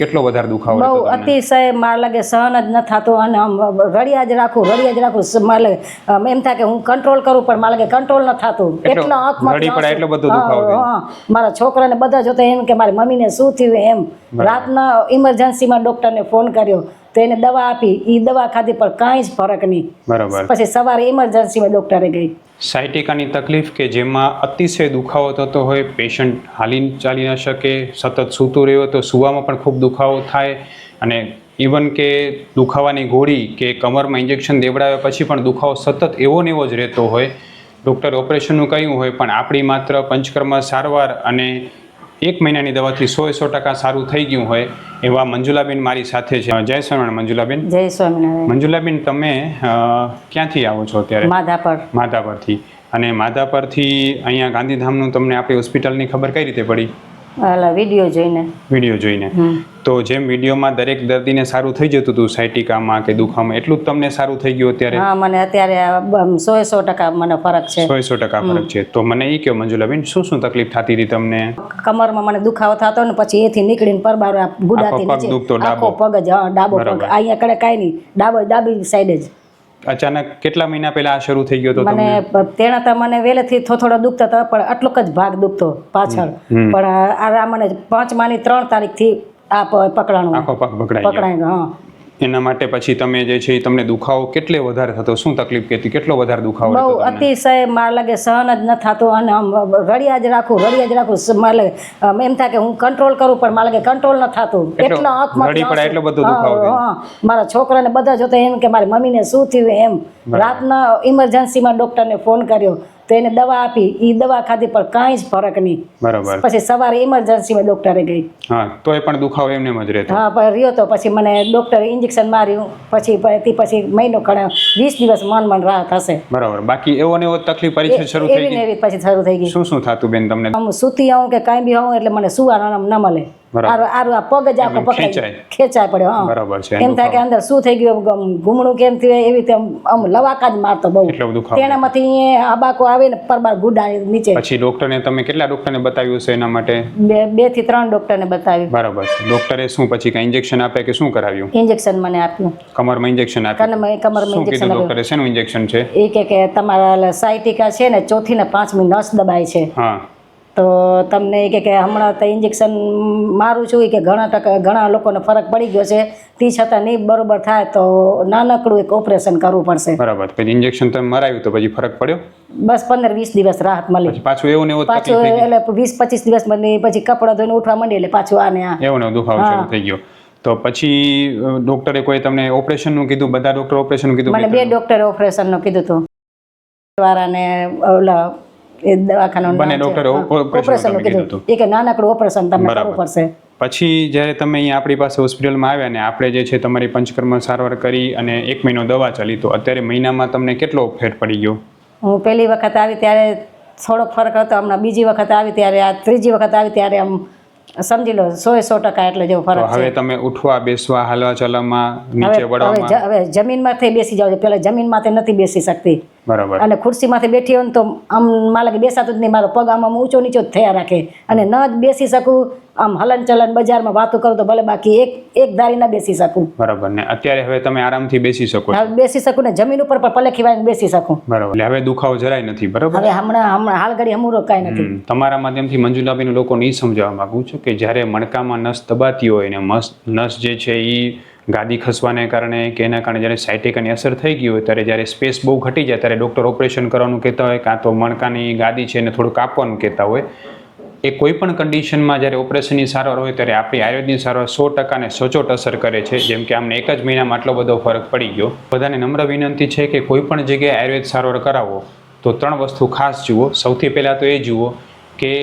કેટલો વધારે દુખાવો બહુ અતિશય માર લાગે સહન જ ન થતો અને આમ રડ્યા જ રાખું રડિયા જ રાખું માર લાગે એમ થાય કે હું કંટ્રોલ કરું પણ માર લાગે કંટ્રોલ ન થતું. એટલો આંખમાં રડી પડે એટલો બધો દુખાવો હા, મારા છોકરાને બધા જોતા એમ કે મારી મમ્મીને શું થયું એમ. રાતના ઇમરજન્સીમાં ડોક્ટરને ફોન કર્યો. તો એને દવા આપી. એ દવા ખાધી પણ કાંઈ જ ફરક નહીં. બરાબર. પછી સવારે ઇમરજન્સીમાં ડૉક્ટરે ગઈ. સાયટિકાની તકલીફ કે જેમાં અતિશય દુખાવો થતો હોય પેશન્ટ હાલી ચાલી ન શકે, સતત સૂતું રહ્યો તો સૂવામાં પણ ખૂબ દુખાવો થાય અને ઇવન કે દુખાવાની ગોળી કે કમરમાં ઇન્જેક્શન દેવડાવ્યા પછી પણ દુખાવો સતત એવો ને એવો જ રહેતો હોય. ડૉક્ટર ઓપરેશનનું કહ્યું હોય, પણ આપણી માત્ર પંચકર્મ સારવાર અને એક મહિનાની દવાથી સો સો ટકા સારું થઈ ગયું હોય એવા મંજુલાબેન મારી સાથે છે. જય સ્વામિનારાયણ મંજુલાબેન. જય સ્વામિનારાયણ. મંજુલાબેન તમે ક્યાંથી આવો છો અત્યારે? માધા પર માધાપરથી. અને માધાપરથી અહીંયા ગાંધીધામનું તમને આપણી હોસ્પિટલની ખબર કઈ રીતે પડી? ઓલા વીડિયો જોઈને. વીડિયો જોઈને. તો જેમ વિડીયોમાં દરેક દર્દીને સારું થઈ જતું હતું સાયટિકામાં કે દુખામાં એટલું જ તમને સારું થઈ ગયું અત્યારે? હા મને અત્યારે સો સો ટકા મને ફરક છે. સો સો ટકા ફરક છે. તો મને એ કહો મંજુલાબેન શું શું તકલીફ થતી હતી તમને? કમરમાં મને દુખાવો થતો ને પછી એથી નીકળીને પરબાર ગુડાથી નીચે ડાબો. આખો પગ જ ડાબો પગ. અહીંયા કડે કાંઈ નહીં. ડાબો ડાબી સાઈડ જ. અચાનક કેટલા મહિના પહેલા આ શરૂ થઈ ગયો હતો મને તેના તો મને વહેલેથી થો- થોડો દુખતો હતો પણ આટલોક જ ભાગ દુખતો પાછળ. પણ આ મને પાંચમાની ત્રણ તારીખથી આ પકડાણું. આખો પગ પકડાઈ પકડાઈ ગયો હા. એના માટે પછી તમે જે છે તમને દુખાવો કેટલે વધારે થતો? શું તકલીફ કેતી કેટલો વધારે દુખાવો બહુ અતિશય માર લાગે સહન જ ન થતો અને આમ રડિયા જ રાખું રડિયા જ રાખું માર લાગે એમ થાય કે હું કંટ્રોલ કરું પણ માર લાગે કંટ્રોલ ન થતું. એટલો આંખમાંથી રડી પડે. એટલો બધો દુખાવો હા. મારા છોકરાને બધા જોતા એમ કે મારી મમ્મીને શું થયું એમ. રાતના ઇમરજન્સીમાં ડૉક્ટરને ફોન કર્યો. તો એને દવા આપી. એ દવા ખાધી પણ કાંઈ જ ફરક નહીં. બરાબર. પછી સવારે ઇમરજન્સીમાં ડોક્ટરે ગઈ. હા તોય પણ દુખાવો એમને એમ જ રહેતો. હા પણ રહ્યો તો. પછી મને ડોક્ટરે ઇન્જેક્શન માર્યું. પછી તે પછી મહિનો ખણા વીસ દિવસ મન મન રાહત હશે. બરાબર. બાકી એવો ને એવો તકલીફ પરીક્ષા શરૂ થઈ એવી ને એવી પછી શરૂ થઈ ગઈ. શું શું થતું બેન તમને? હું સૂતી આવું કે કાંઈ બી આવું એટલે મને સુવાનો ન મળે. આરું આરું આ પગ જ આખો પકડાય ખેંચાય. પડ્યો હા. બરાબર છે એમ થાય કે અંદર શું થઈ ગયું ગુમણું કેમ થયું એવી રીતે આમ લવાકા જ મારતો બહુ. એટલો દુખાવો તેનામાંથી આબાકો આવે ને પરબાર ગુડા નીચે. પછી ડોક્ટરને તમે કેટલા ડોક્ટરને બતાવ્યું છે એના માટે? બે બેથી ત્રણ ડોક્ટરને બતાવ્યું. બરાબર છે. ડોક્ટરે શું પછી કઈ ઇન્જેક્શન આપે કે શું કરાવ્યું? ઇન્જેક્શન મને આપ્યું. કમરમાં ઇન્જેક્શન આપ્યું. કમરમાં કમરમાં ઇન્જેક્શન ડોક્ટરે? શેનું ઇન્જેક્શન છે? એ કે કે તમારા સાયટિકા છે ને ચોથી ને પાંચમી નસ દબાય છે. હા. તો તમને એ કે કે હમણાં તો ઇન્જેક્શન મારું છું કે ઘણા ટકા ઘણા લોકોને ફરક પડી ગયો છે. તે છતાં નહીં બરોબર થાય તો નાનકડું એક ઓપરેશન કરવું પડશે. બરાબર. પછી ઇન્જેક્શન તમે મરાવ્યું તો પછી ફરક પડ્યો? બસ પંદર વીસ દિવસ રાહત મળી. પાછું એવું ને એવું પાછું એટલે વીસ પચીસ દિવસ મને પછી કપડાં ધોઈને ઉઠવા માંડી એટલે પાછું આને આ. એવું ને દુખાવો શરૂ થઈ ગયો. તો પછી ડોક્ટરે કોઈ તમને ઓપરેશનનું કીધું? બધા ડોક્ટર ઓપરેશનનું કીધું? મને બે બે ડોક્ટરે ઓપરેશનનું કીધું હતું. વાળાને ઓલા એ દવાખાનાનું બંને છે. ડોક્ટરે તમે કીધું એ કે નાનકડું ઓપરેશન તમને કરવું પડશે. પછી જ્યારે તમે અહીંયા આપણી પાસે હોસ્પિટલમાં આવ્યા ને આપણે જે છે તમારી પંચકર્મ સારવાર કરી અને એક મહિનો દવા ચાલી તો અત્યારે મહિનામાં તમને કેટલો ફેર પડી ગયો? હું પહેલી વખત આવી ત્યારે થોડોક ફરક હતો હમણાં બીજી વખત આવી ત્યારે આ ત્રીજી વખત આવી ત્યારે આમ સમજી લો સો સો ટકા એટલે જેવો ફરક હવે તમે ઉઠવા બેસવા હાલવા ચલવામાં હવે નીચે વળવામાં? હવે જમીનમાંથી બેસી જાવ પેલા જમીનમાંથી નથી બેસી શકતી. બરાબર. અને ખુરશીમાંથી બેઠી હોય તો આમ મારે બેસાતો બેસાતું જ નહીં. મારો પગ આમ આમ ઊંચો નીચો જ થયા રાખે. અને ન જ બેસી શકું આમ હલન ચલન બજારમાં વાતો કરું તો ભલે બાકી એક એક ધારી ન બેસી શકું. બરાબર. ને અત્યારે હવે તમે આરામથી બેસી શકો બેસી શકું ને જમીન ઉપર પણ પલે ખીવાઈને બેસી શકું. બરાબર. એટલે હવે દુખાવો જરાય નથી બરાબર? હવે હમણાં હમણાં હાલ ઘડી હમુરો કાંઈ નથી. તમારા માધ્યમથી મંજુલાબેન લોકોને એ સમજાવવા માંગુ છું કે જ્યારે મણકામાં નસ દબાતી હોય ને મસ નસ જે છે એ ગાદી ખસવાને કારણે કે એના કારણે જ્યારે સાયટિકાની અસર થઈ ગઈ હોય ત્યારે જ્યારે સ્પેસ બહુ ઘટી જાય ત્યારે ડૉક્ટર ઓપરેશન કરવાનું કહેતા હોય, કાં તો મણકાની ગાદી છે એને થોડું કાપવાનું કહેતા હોય, એ કોઈપણ કન્ડિશનમાં જ્યારે ઓપરેશનની સારવાર હોય ત્યારે આપણી આયુર્વેદની સારવાર સો ટકાને સચોટ અસર કરે છે. જેમ કે આમને એક જ મહિનામાં આટલો બધો ફરક પડી ગયો. બધાને નમ્ર વિનંતી છે કે કોઈપણ જગ્યાએ આયુર્વેદ સારવાર કરાવો, તો ત્રણ વસ્તુ ખાસ જુઓ. સૌથી પહેલાં તો એ જુઓ કે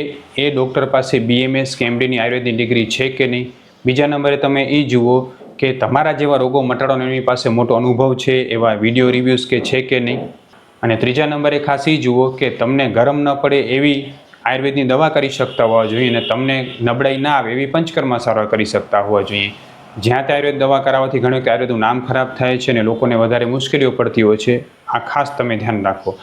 એ ડૉક્ટર પાસે બીએમએસ કે એમડીની આયુર્વેદની ડિગ્રી છે કે નહીં. બીજા નંબરે તમે એ જુઓ કે તમારા જેવા રોગો મટાડવાનો એની પાસે મોટો અનુભવ છે, એવા વીડિયો રિવ્યૂઝ કે છે કે નહીં? અને ત્રીજા નંબરે ખાસ એ જુઓ કે તમને ગરમ ન પડે એવી આયુર્વેદની દવા કરી શકતા હોવા જોઈએ અને તમને નબળાઈ ના આવે એવી પંચકર્મા સારવાર કરી શકતા હોવા જોઈએ. જ્યાં ત્યાં આયુર્વેદ દવા કરાવવાથી ઘણી વખત આયુર્વેદનું નામ ખરાબ થાય છે અને લોકોને વધારે મુશ્કેલીઓ પડતી હોય છે. આ ખાસ તમે ધ્યાન રાખો.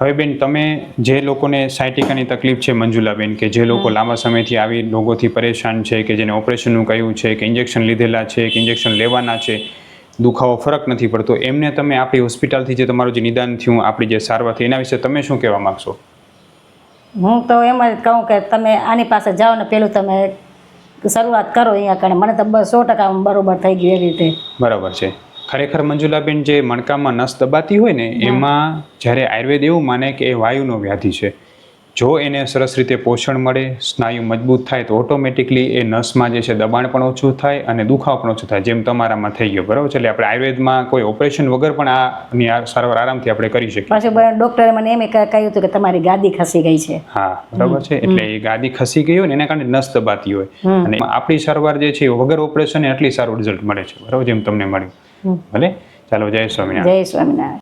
હવે બેન તમે જે લોકોને સાયટિકાની તકલીફ છે મંજુલાબેન કે જે લોકો લાંબા સમયથી આવી રોગોથી પરેશાન છે કે જેને ઓપરેશનનું કહ્યું છે કે ઇન્જેક્શન લીધેલા છે કે ઇન્જેક્શન લેવાના છે દુખાવો ફરક નથી પડતો. એમને તમે આપણી હોસ્પિટલથી જે તમારું જે નિદાન થયું આપણી જે સારવાર થઈ એના વિશે તમે શું કહેવા માગશો? હું તો એમ જ કહું કે તમે આની પાસે જાઓ ને પેલું તમે શરૂઆત કરો અહીંયા કણે. મને તો બસ સો ટકા બરોબર થઈ ગયું એવી રીતે. બરાબર છે. ખરેખર મંજુલાબેન જે મણકામાં નસ દબાતી હોય ને એમાં જ્યારે આયુર્વેદ એવું માને કે એ વાયુનો વ્યાધિ છે. જો એને સરસ રીતે પોષણ મળે સ્નાયુ મજબૂત થાય તો ઓટોમેટિકલી એ નસમાં જે છે દબાણ પણ ઓછું થાય અને દુખાવ પણ ઓછો થાય જેમ તમારામાં થઈ ગયો બરાબર છે? એટલે આપણે આયુર્વેદમાં કોઈ ઓપરેશન વગર પણ આની સારવાર આરામથી આપણે કરી શકીએ. પાછું ડૉક્ટરે મને એમ કહ્યું હતું કે તમારી ગાદી ખસી ગઈ છે. હા બરાબર છે? એટલે એ ગાદી ખસી ગઈ હોય ને એના કારણે નસ દબાતી હોય. અને આપણી સારવાર જે છે વગર ઓપરેશન એટલી સારું રિઝલ્ટ મળે છે બરાબર જેમ તમને મળ્યું. ભલે ચાલો જય સ્વામિનારાયણ જય સ્વામિનારાયણ